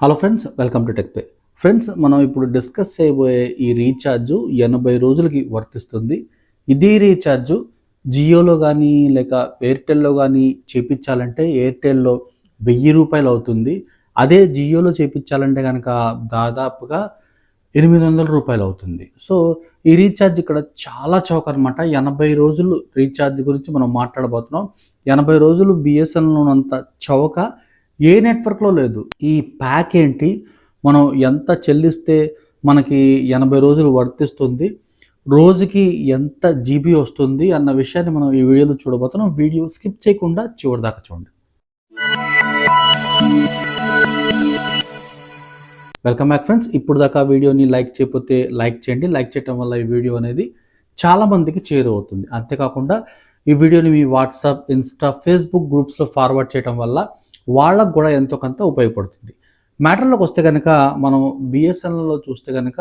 Hello friends welcome to టెక్పే friends మనం ఇప్పుడు డిస్కస్ చేయబోయే ఈ రీఛార్జ్ ఎనభై రోజులకి వర్తిస్తుంది. ఇది రీఛార్జ్ జియోలో కానీ లేక ఎయిర్టెల్లో కానీ చేపించాలంటే ఎయిర్టెల్లో వెయ్యి రూపాయలు అవుతుంది. అదే జియోలో చేపించాలంటే కనుక దాదాపుగా ఎనిమిది వందల రూపాయలు అవుతుంది. సో ఈ రీఛార్జ్ ఇక్కడ చాలా చౌక అనమాట ఎనభై రోజులు రీఛార్జ్ గురించి మనం మాట్లాడబోతున్నాం. ఎనభై రోజులు బిఎస్ఎన్ఎల్ అంత చౌక. ఏ నెట్వర్క్లో లేదు. ఈ ప్యాక్ ఏంటి? మనం ఎంత చెల్లిస్తే మనకి ఎనభై రోజులు వర్తిస్తుంది. రోజుకి ఎంత జీబీ వస్తుంది అన్న విషయాన్ని మనం ఈ వీడియోలో చూడబోతున్నాం. వీడియో స్కిప్ చేయకుండా చివరి దాకా చూడండి. Welcome back friends. ఇప్పుడు దాకా వీడియోని లైక్ చేయకపోతే లైక్ చేయండి. లైక్ చేయటం వల్ల ఈ వీడియో అనేది చాలా మందికి చేరువవుతుంది. అంతేకాకుండా ఈ వీడియోని మీ వాట్సాప్ ఇన్స్టా ఫేస్బుక్ గ్రూప్స్లో ఫార్వర్డ్ చేయడం వల్ల వాళ్ళకు కూడా ఎంతో కొంత ఉపయోగపడుతుంది. మ్యాటర్లోకి వస్తే కనుక మనం బిఎస్ఎన్ఎల్లో చూస్తే కనుక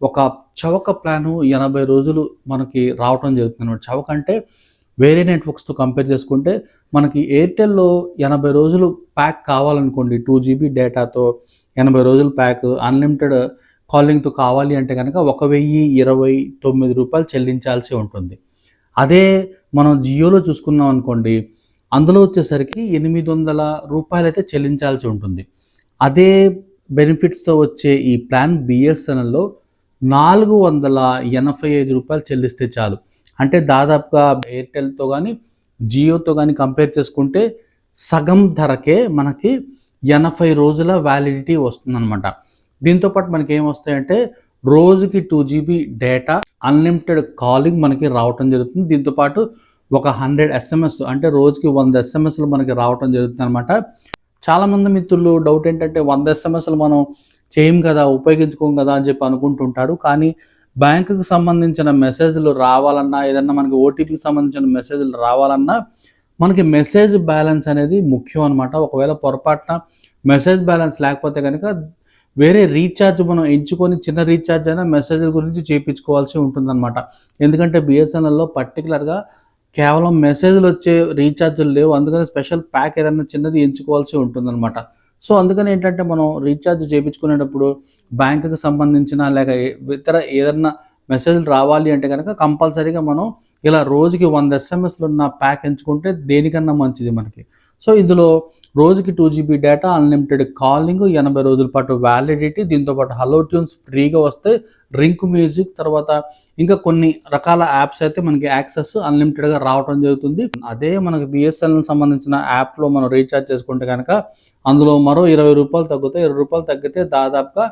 ఒక చవక ప్లాను ఎనభై రోజులు మనకి రావటం జరుగుతుంది అనమాట చవక అంటే వేరే నెట్వర్క్స్తో కంపేర్ చేసుకుంటే మనకి ఎయిర్టెల్లో ఎనభై రోజులు ప్యాక్ కావాలనుకోండి టూ జీబీ డేటాతో ఎనభై రోజులు ప్యాక్ అన్లిమిటెడ్ కాలింగ్తో కావాలి అంటే కనుక ఒక వెయ్యి ఇరవై తొమ్మిది రూపాయలు చెల్లించాల్సి ఉంటుంది. అదే మనం జియోలో చూసుకున్నాం అనుకోండి అందులో వచ్చేసరికి ఎనిమిది వందల రూపాయలు అయితే చెల్లించాల్సి ఉంటుంది. అదే బెనిఫిట్స్తో వచ్చే ఈ ప్లాన్ బిఎస్ఎన్ఎల్లో నాలుగు వందల ఎనభై ఐదు రూపాయలు చెల్లిస్తే చాలు. అంటే దాదాపుగా ఎయిర్టెల్తో కానీ జియోతో కానీ కంపేర్ చేసుకుంటే సగం ధరకే మనకి ఎనభై రోజుల వ్యాలిడిటీ వస్తుందన్నమాట. దీంతోపాటు మనకి ఏం వస్తాయంటే రోజుకి two GB data unlimited calling మనకి రావటం జరుగుతుంది. దీంతోపాటు ఒక హండ్రెడ్ ఎస్ఎంఎస్ అంటే రోజుకి వంద ఎస్ఎంఎస్లు మనకి రావటం జరుగుతుంది అనమాట చాలామంది మిత్రులు డౌట్ ఏంటంటే వంద ఎస్ఎంఎస్లు మనం చేయం కదా ఉపయోగించుకోం కదా అని చెప్పి అనుకుంటుంటారు. కానీ బ్యాంకుకి సంబంధించిన మెసేజ్లు రావాలన్నా ఏదన్నా మనకి ఓటీపీకి సంబంధించిన మెసేజ్లు రావాలన్నా మనకి మెసేజ్ బ్యాలెన్స్ అనేది ముఖ్యం అనమాట ఒకవేళ పొరపాటున మెసేజ్ బ్యాలెన్స్ లేకపోతే కనుక వేరే రీఛార్జ్ మనం ఎంచుకొని చిన్న రీఛార్జ్ అయినా మెసేజ్ల గురించి చేయించుకోవాల్సి ఉంటుందన్నమాట. ఎందుకంటే బిఎస్ఎన్ఎల్లో పర్టికులర్గా కేవలం మెసేజ్లు వచ్చే రీఛార్జ్లు లేవు. అందుకని స్పెషల్ ప్యాక్ ఏదైనా చిన్నది ఎంచుకోవాల్సి ఉంటుందన్నమాట. సో అందుకని ఏంటంటే మనం రీఛార్జ్ చేయించుకునేటప్పుడు బ్యాంకుకి సంబంధించిన లేక ఇతర ఏదన్నా మెసేజ్లు రావాలి అంటే కనుక కంపల్సరీగా మనం ఇలా రోజుకి వంద ఎస్ఎంఎస్లు ఉన్న ప్యాక్ ఎంచుకుంటే దేనికన్నా మంచిది మనకి. సో ఇందులో రోజుకి two GB data unlimited calling ఎనభై రోజుల పాటు వ్యాలిడిటీ దీంతోపాటు హలో ట్యూన్స్ ఫ్రీగా వస్తే రింక్ మ్యూజిక్ తర్వాత ఇంకా కొన్ని రకాల యాప్స్ అయితే మనకి యాక్సెస్ అన్లిమిటెడ్గా రావడం జరుగుతుంది. అదే మనకి బిఎస్ఎన్ఎల్ సంబంధించిన యాప్లో మనం రీఛార్జ్ చేసుకుంటే కనుక అందులో మరో ఇరవై రూపాయలు తగ్గుతాయి. ఇరవై రూపాయలు తగ్గితే దాదాపుగా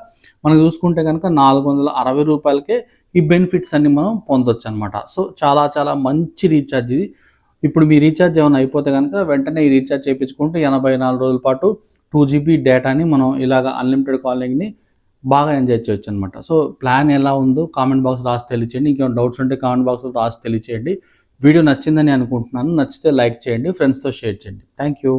మనం చూసుకుంటే కనుక నాలుగు వందల అరవై రూపాయలకే ఈ బెనిఫిట్స్ అన్ని మనం పొందొచ్చు అనమాట సో చాలా చాలా మంచి రీఛార్జ్ ఇది. ఇప్పుడు మీ రీఛార్జ్ ఏమైనా అయిపోతే కనుక వెంటనే ఈ రీఛార్జ్ చేయించుకుంటూ ఎనభై నాలుగు రోజుల పాటు టూ జీబీ డేటాని మనం ఇలాగ అన్లిమిటెడ్ కాలింగ్ని బాగా ఎంజాయ్ చేయొచ్చు అనమాట సో ప్లాన్ ఎలా ఉందో కామెంట్ బాక్స్ రాసి తెలియచేయండి. ఇంకేమైనా డౌట్స్ ఉంటే కామెంట్ బాక్స్లో రాసి తెలియచేయండి. వీడియో నచ్చిందని అనుకుంటున్నాను. నచ్చితే లైక్ చేయండి. ఫ్రెండ్స్తో షేర్ చేయండి. Thank you